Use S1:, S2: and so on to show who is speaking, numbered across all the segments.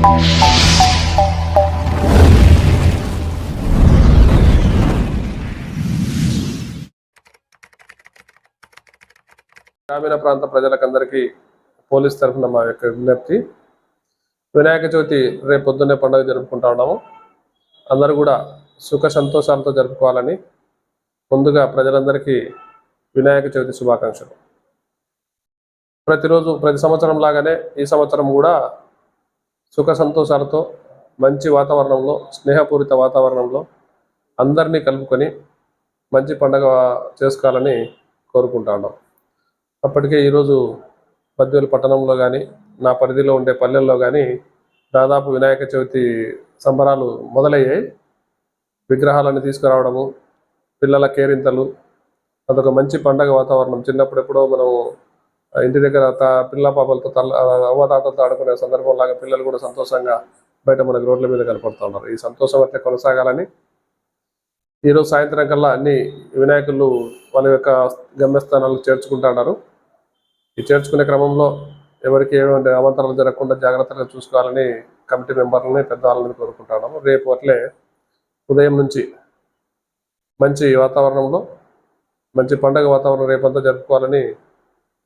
S1: గ్రామీణ ప్రాంత ప్రజలకందరికీ పోలీస్ తరఫున మా యొక్క విజ్ఞప్తి. వినాయక చవితి రేపు పొద్దున్నే పండుగ జరుపుకుంటా ఉన్నాము. అందరూ కూడా సుఖ సంతోషాలతో జరుపుకోవాలని ముందుగా ప్రజలందరికీ వినాయక చవితి శుభాకాంక్షలు. ప్రతిరోజు ప్రతి సంవత్సరం లాగానే ఈ సంవత్సరం కూడా సుఖ సంతోషాలతో మంచి వాతావరణంలో స్నేహపూరిత వాతావరణంలో అందరినీ కలుపుకొని మంచి పండగ చేసుకోవాలని కోరుకుంటాను. అప్పటికే ఈరోజు బద్వేలు పట్టణంలో కానీ నా పరిధిలో ఉండే పల్లెల్లో కానీ దాదాపు వినాయక చవితి సంబరాలు మొదలయ్యాయి. విగ్రహాలను తీసుకురావడము పిల్లల కేరింతలు అదొక మంచి పండగ వాతావరణం. చిన్నప్పుడెప్పుడో మనము మనం ఇంటి దగ్గర పిల్ల పాపలతో తల్ల అవ్వతాతలతో ఆడుకునే సందర్భం లాగా పిల్లలు కూడా సంతోషంగా బయట మనకి రోడ్ల మీద కనపడుతూ ఉన్నారు. ఈ సంతోషం అట్లే కొనసాగాలని ఈరోజు సాయంత్రం కల్లా అన్ని వినాయకులు వాళ్ళ యొక్క గమ్యస్థానాలకు చేర్చుకుంటున్నారు ఈ చేర్చుకునే క్రమంలో ఎవరికి ఏమైనా అవంతరాలు జరగకుండా జాగ్రత్తగా చూసుకోవాలని కమిటీ మెంబర్లని పెద్దవాళ్ళని కోరుకుంటున్నాము రేపు అట్లే ఉదయం నుంచి మంచి వాతావరణంలో మంచి పండగ వాతావరణం రేపంతా జరుపుకోవాలని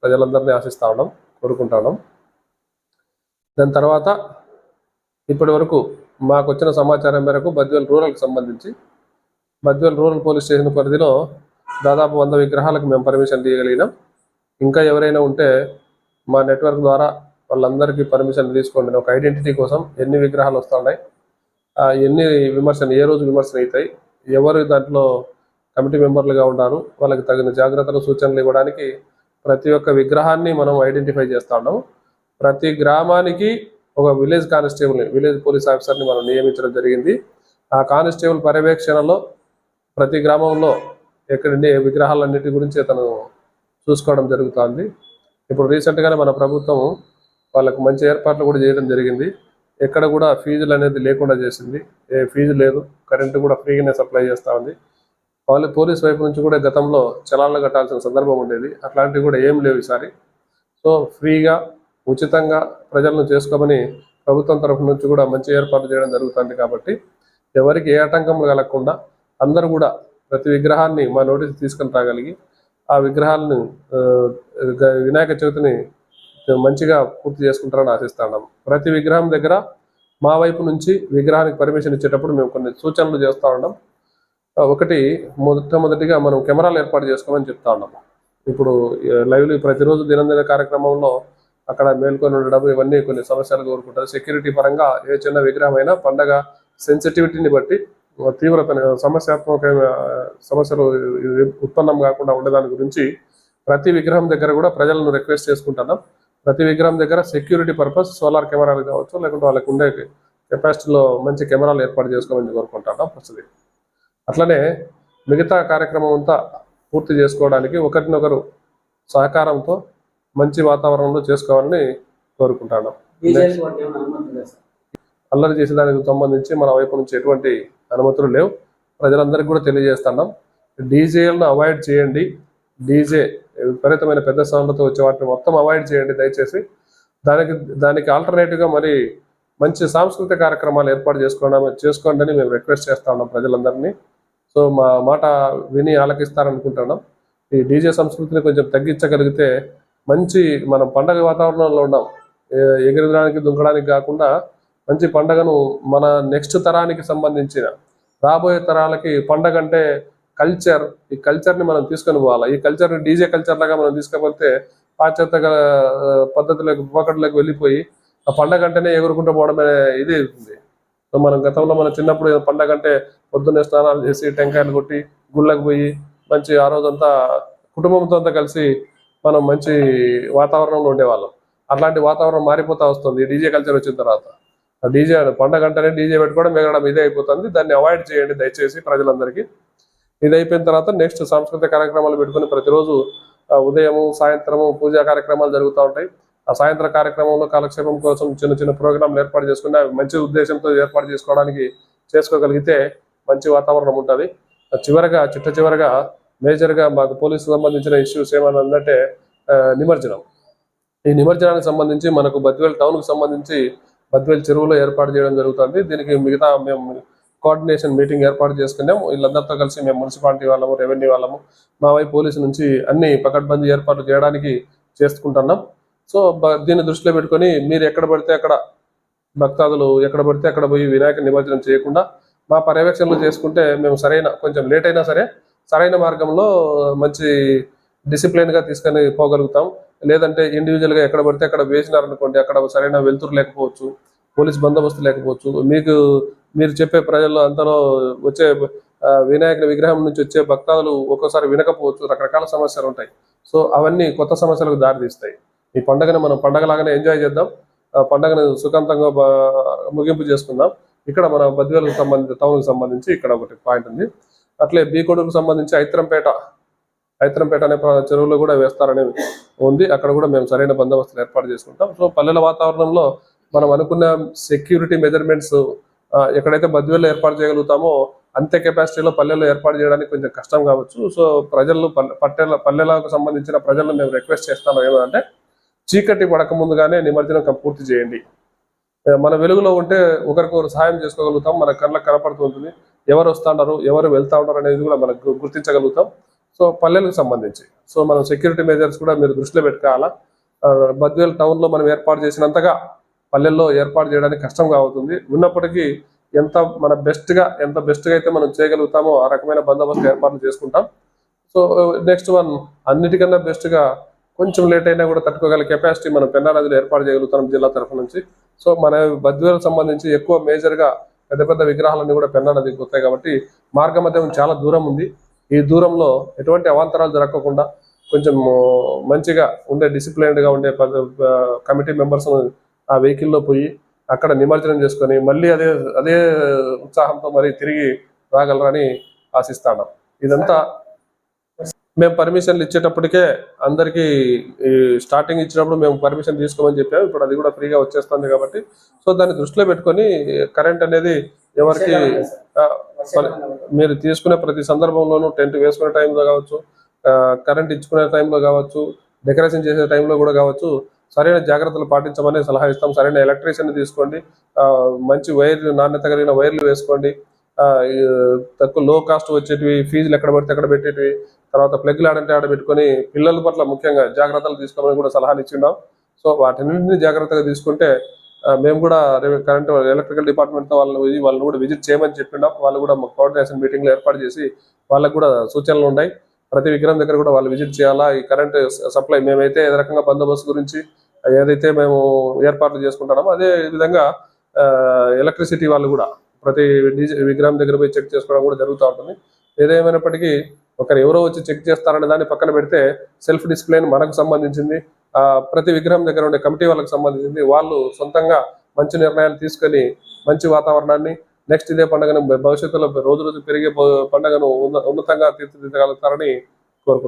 S1: ప్రజలందరినీ ఆశిస్తా ఉన్నాం కోరుకుంటా ఉన్నాం. దాని తర్వాత ఇప్పటి వరకు మాకు వచ్చిన సమాచారం మేరకు బద్వేల్ రూరల్కి సంబంధించి బద్వేల్ రూరల్ పోలీస్ స్టేషన్ పరిధిలో దాదాపు వంద విగ్రహాలకు మేము పర్మిషన్ తీయగలిగినాం. ఇంకా ఎవరైనా ఉంటే మా నెట్వర్క్ ద్వారా వాళ్ళందరికీ పర్మిషన్ తీసుకోండి. ఒక ఐడెంటిటీ కోసం ఎన్ని విగ్రహాలు వస్తున్నాయి ఆ ఎన్ని విమర్శన ఏ రోజు విమర్శన అవుతాయి ఎవరు దాంట్లో కమిటీ మెంబర్లుగా ఉన్నారు వాళ్ళకి తగిన జాగ్రత్తలు సూచనలు ఇవ్వడానికి ప్రతి ఒక్క విగ్రహాన్ని మనం ఐడెంటిఫై చేస్తా ఉన్నాం ప్రతి గ్రామానికి ఒక విలేజ్ కానిస్టేబుల్ విలేజ్ పోలీస్ ఆఫీసర్ని మనం నియమించడం జరిగింది. ఆ కానిస్టేబుల్ పర్యవేక్షణలో ప్రతి గ్రామంలో ఎక్కడి విగ్రహాలన్నిటి గురించి అతను చూసుకోవడం జరుగుతుంది. ఇప్పుడు రీసెంట్గానే మన ప్రభుత్వం వాళ్ళకు మంచి ఏర్పాట్లు కూడా చేయడం జరిగింది. ఎక్కడ కూడా ఫీజులు అనేది లేకుండా చేసింది. ఏ ఫీజు లేదు. కరెంటు కూడా ఫ్రీగానే సప్లై చేస్తూ ఉంది. వాళ్ళు పోలీస్ వైపు నుంచి కూడా గతంలో చలాన్లు కట్టాల్సిన సందర్భం ఉండేది. అట్లాంటివి కూడా ఏం లేవు ఈసారి. సో ఫ్రీగా ఉచితంగా ప్రజలను చేసుకోమని ప్రభుత్వం తరఫు నుంచి కూడా మంచి ఏర్పాట్లు చేయడం జరుగుతుంది కాబట్టి ఎవరికి ఏ ఆటంకం కలగకుండా అందరూ కూడా ప్రతి విగ్రహాన్ని మా నోటీస్ తీసుకొని రాగలిగి ఆ విగ్రహాలను వినాయక చవితిని మంచిగా పూర్తి చేసుకుంటారని ఆశిస్తున్నాం. ప్రతి విగ్రహం దగ్గర మా వైపు నుంచి విగ్రహానికి పర్మిషన్ ఇచ్చేటప్పుడు మేము కొన్ని సూచనలు చేస్తూ ఉన్నాం. ఒకటి మొట్టమొదటిగా మనం కెమెరాలు ఏర్పాటు చేసుకోమని చెప్తా ఉన్నాము ఇప్పుడు లైవ్లు ప్రతిరోజు దినదిన కార్యక్రమంలో అక్కడ మేల్కొని ఉండడం ఇవన్నీ కొన్ని సమస్యలు కోరుకుంటారు. సెక్యూరిటీ పరంగా ఏ చిన్న విగ్రహం పండగ సెన్సిటివిటీని బట్టి తీవ్రత సమస్యాత్మక సమస్యలు ఉత్పన్నం కాకుండా ఉండేదాని గురించి ప్రతి విగ్రహం దగ్గర కూడా ప్రజలను రిక్వెస్ట్ చేసుకుంటున్నాం. ప్రతి విగ్రహం దగ్గర సెక్యూరిటీ పర్పస్ సోలార్ కెమెరాలు కావచ్చు లేకుంటే వాళ్ళకు ఉండే కెపాసిటీలో మంచి కెమెరాలు ఏర్పాటు చేసుకోమని కోరుకుంటున్నాం. ప్రస్తుతం అట్లనే మిగతా కార్యక్రమం అంతా పూర్తి చేసుకోవడానికి ఒకరినొకరు సహకారంతో మంచి వాతావరణంలో చేసుకోవాలని కోరుకుంటాను? అల్లరి చేసేదానికి సంబంధించి మన వైపు నుంచి ఎటువంటి అనుమతులు లేవు. ప్రజలందరికీ కూడా తెలియజేస్తున్నాం. డీజేలను అవాయిడ్ చేయండి. డీజే విపరీతమైన పెద్ద సౌండ్లతో వచ్చే వాటిని మొత్తం అవాయిడ్ చేయండి దయచేసి. దానికి దానికి ఆల్టర్నేటివ్గా మరి మంచి సాంస్కృతిక కార్యక్రమాలు ఏర్పాటు చేసుకోవడం చేసుకోండి అని మేము రిక్వెస్ట్ చేస్తా ఉన్నాం ప్రజలందరినీ. సో మా మాట విని ఆలకిస్తారనుకుంటున్నాం. ఈ డీజే సంస్కృతిని కొంచెం తగ్గించగలిగితే మంచి మనం పండగ వాతావరణంలో ఉన్నాం. ఎగిరడానికి దుంకడానికి కాకుండా మంచి పండగను మన నెక్స్ట్ తరానికి సంబంధించిన రాబోయే తరాలకి పండగ అంటే కల్చర్. ఈ కల్చర్ని మనం తీసుకొని పోవాలి? ఈ కల్చర్ని డీజే కల్చర్ లాగా మనం తీసుకపోతే పాశ్చాత్య ఆ, పద్ధతులకు పోకట్లకు వెళ్ళిపోయి ఆ పండగ అంటేనే ఎగురుకుంటూ పోవడం ఇది సో మనం గతంలో మన చిన్నప్పుడు పండగ అంటే పొద్దున్నే స్నానాలు చేసి టెంకాయలు కొట్టి గుళ్ళకు పోయి మంచి ఆ రోజంతా కుటుంబంతో అంతా కలిసి మనం మంచి వాతావరణంలో ఉండేవాళ్ళం. అట్లాంటి వాతావరణం మారిపోతా వస్తుంది. ఈ డీజే కల్చర్ వచ్చిన తర్వాత. డీజే పండగ అంటేనే డీజే పెట్టుకోవడం ఎగరడం ఇదే అయిపోతుంది. దాన్ని అవాయిడ్ చేయండి దయచేసి ప్రజలందరికీ. ఇది అయిపోయిన తర్వాత నెక్స్ట్ సాంస్కృతిక కార్యక్రమాలు పెట్టుకుని ప్రతిరోజు ఉదయము సాయంత్రము పూజా కార్యక్రమాలు జరుగుతూ ఉంటాయి. ఆ సాయంత్ర కార్యక్రమంలో కాలక్షేపం కోసం చిన్న చిన్న ప్రోగ్రాంలు ఏర్పాటు చేసుకుని మంచి ఉద్దేశంతో ఏర్పాటు చేసుకోవడానికి చేసుకోగలిగితే మంచి వాతావరణం ఉంటుంది. చివరగా చిట్ట చివరగా మేజర్గా మాకు పోలీసు సంబంధించిన ఇష్యూస్ ఏమని అన్నట్టే నిమజ్జనం. ఈ నిమజ్జనానికి సంబంధించి మనకు బద్వేల్ టౌన్కు సంబంధించి బద్వేల్ చెరువులో ఏర్పాటు చేయడం జరుగుతుంది. దీనికి మిగతా మేము కోఆర్డినేషన్ మీటింగ్ ఏర్పాటు చేసుకున్నాం. వీళ్ళందరితో కలిసి మేము మున్సిపాలిటీ వాళ్ళము రెవెన్యూ వాళ్ళము మా వైపు పోలీసు నుంచి అన్ని పకడ్బందీ ఏర్పాట్లు చేయడానికి చేసుకుంటున్నాం. సో బ- దీన్ని దృష్టిలో పెట్టుకొని మీరు ఎక్కడ పడితే అక్కడ భక్తాదులు ఎక్కడ పడితే అక్కడ పోయి వినాయక నిమజ్జనం చేయకుండా మా పర్యవేక్షణలు చేసుకుంటే మేము సరైన కొంచెం లేట్ అయినా సరే సరైన మార్గంలో మంచి డిసిప్లిన్గా తీసుకొని పోగలుగుతాం. లేదంటే ఇండివిజువల్గా ఎక్కడ పడితే అక్కడ వేసినారనుకోండి అక్కడ సరైన వెలుతురు లేకపోవచ్చు పోలీస్ బందోబస్తు లేకపోవచ్చు. మీకు మీరు చెప్పే ప్రజల్లో అంతలో వచ్చే వినాయకుని విగ్రహం నుంచి వచ్చే భక్తాదులు ఒక్కోసారి వినకపోవచ్చు రకరకాల సమస్యలు ఉంటాయి. సో అవన్నీ కొత్త సమస్యలకు దారితీస్తాయి. ఈ పండుగను మనం పండగలాగానే ఎంజాయ్ చేద్దాం. ఆ పండుగను సుఖాంతంగా ముగింపు చేసుకుందాం. ఇక్కడ మన బద్వేలకు సంబంధించి టౌన్కి సంబంధించి ఇక్కడ ఒకటి పాయింట్ ఉంది. అట్లే బీకోడుకు సంబంధించి ఐత్రంపేట ఐత్రంపేట అనే చెరువులో కూడా వేస్తారని ఉంది. అక్కడ కూడా మేము సరైన బందోబస్తులు ఏర్పాటు చేసుకుంటాం. సో పల్లెల వాతావరణంలో మనం అనుకున్న సెక్యూరిటీ మెజర్మెంట్స్ ఎక్కడైతే బద్వేల్లో ఏర్పాటు చేయగలుగుతామో అంతే కెపాసిటీలో పల్లెల్లో ఏర్పాటు చేయడానికి కొంచెం కష్టం కావచ్చు. సో ప్రజలు పల్లె పట్టెల పల్లెలకు సంబంధించిన ప్రజలను మేము రిక్వెస్ట్ చేస్తాము ఏమంటే చీకటి పడక ముందుగానే నిమజ్జనం పూర్తి చేయండి. మన వెలుగులో ఉంటే ఒకరికొకరు సహాయం చేసుకోగలుగుతాం. మన కళ్ళకు కనపడుతుంటుంది. ఎవరు వస్తున్నారు ఎవరు వెళ్తా ఉన్నారు అనేది కూడా మనకు గుర్తించగలుగుతాం. సో పల్లెలకు సంబంధించి. సో మనం సెక్యూరిటీ మెజర్స్ కూడా మీరు దృష్టిలో పెట్టుకోవాలా? బద్వేల్ టౌన్లో మనం ఏర్పాటు చేసినంతగా పల్లెల్లో ఏర్పాటు చేయడానికి కష్టంగా అవుతుంది ఉన్నప్పటికీ ఎంత మన బెస్ట్గా ఎంత బెస్ట్గా అయితే మనం చేయగలుగుతామో ఆ రకమైన బందోబస్తు ఏర్పాట్లు చేసుకుంటాం. సో నెక్స్ట్ వన్ అన్నిటికన్నా బెస్ట్గా కొంచెం లేట్ అయినా కూడా తట్టుకోగల కెపాసిటీ మనం పెన్నా నదిలో ఏర్పాటు చేయగలుగుతాం జిల్లా తరఫు నుంచి. సో మన బద్వేలకు సంబంధించి ఎక్కువ మేజర్గా పెద్ద పెద్ద విగ్రహాలన్నీ కూడా పెన్నా నదికి వస్తాయి కాబట్టి మార్గ మధ్యం చాలా దూరం ఉంది. ఈ దూరంలో ఎటువంటి అవాంతరాలు జరగకుండా కొంచెం మంచిగా ఉండే డిసిప్లైన్డ్గా ఉండే కమిటీ మెంబర్స్ ఆ వెహికల్లో పోయి అక్కడ నిమజ్జనం చేసుకొని మళ్ళీ అదే అదే ఉత్సాహంతో మరి తిరిగి రాగలరని ఆశిస్తాను. ఇదంతా మేము పర్మిషన్లు ఇచ్చేటప్పటికే అందరికీ ఈ స్టార్టింగ్ ఇచ్చినప్పుడు మేము పర్మిషన్ తీసుకోమని చెప్పాము. ఇప్పుడు అది కూడా ఫ్రీగా వచ్చేస్తుంది కాబట్టి. సో దాన్ని దృష్టిలో పెట్టుకొని కరెంట్ అనేది ఎవరికి మీరు తీసుకునే ప్రతి సందర్భంలోనూ టెంట్ వేసుకునే టైంలో కావచ్చు కరెంట్ ఇచ్చుకునే టైంలో కావచ్చు డెకరేషన్ చేసే టైంలో కూడా కావచ్చు సరైన జాగ్రత్తలు పాటించమని సలహా ఇస్తాం. సరైన ఎలక్ట్రీషియన్ తీసుకోండి. మంచి వైర్ నాణ్యత కలిగిన వైర్లు వేసుకోండి. తక్కువ లో కాస్ట్ వచ్చేటివి ఫీజులు ఎక్కడ పడితే అక్కడ పెట్టేటివి తర్వాత ప్లగ్లు ఆడంటే ఆడ పెట్టుకొని పిల్లల పట్ల ముఖ్యంగా జాగ్రత్తలు తీసుకోమని కూడా సలహాలు ఇచ్చిండాం. సో వాటిని జాగ్రత్తగా తీసుకుంటే మేము కూడా కరెంట్ ఎలక్ట్రికల్ డిపార్ట్మెంట్తో వాళ్ళని పోయి వాళ్ళని కూడా విజిట్ చేయమని చెప్పిండాం వాళ్ళు కూడా మా కోఆర్డినేషన్ మీటింగ్లు ఏర్పాటు చేసి వాళ్ళకు కూడా సూచనలు ఉన్నాయి ప్రతి విగ్రహం దగ్గర కూడా వాళ్ళు విజిట్ చేయాలా? ఈ కరెంట్ సప్లై మేమైతే ఏ రకంగా బందోబస్తు గురించి ఏదైతే మేము ఏర్పాట్లు చేసుకుంటామో అదే విధంగా ఎలక్ట్రిసిటీ వాళ్ళు కూడా ప్రతి విగ్రహం దగ్గర పోయి చెక్ చేసుకోవడం కూడా జరుగుతూ ఉంటుంది. ఏదేమైనప్పటికీ ఒకరు ఎవరో వచ్చి చెక్ చేస్తారనే దాన్ని పక్కన పెడితే సెల్ఫ్ డిసిప్లిన్ మనకు సంబంధించింది. ఆ, ప్రతి విగ్రహం దగ్గర ఉండే కమిటీ వాళ్ళకి సంబంధించింది. వాళ్ళు సొంతంగా మంచి నిర్ణయాలు తీసుకొని మంచి వాతావరణాన్ని నెక్స్ట్ ఇదే పండుగను భవిష్యత్తులో రోజు రోజు పెరిగే పండుగను ఉన్న- ఉన్నతంగా తీర్చిదిద్దగలుగుతారని కోరుకుంటున్నాను.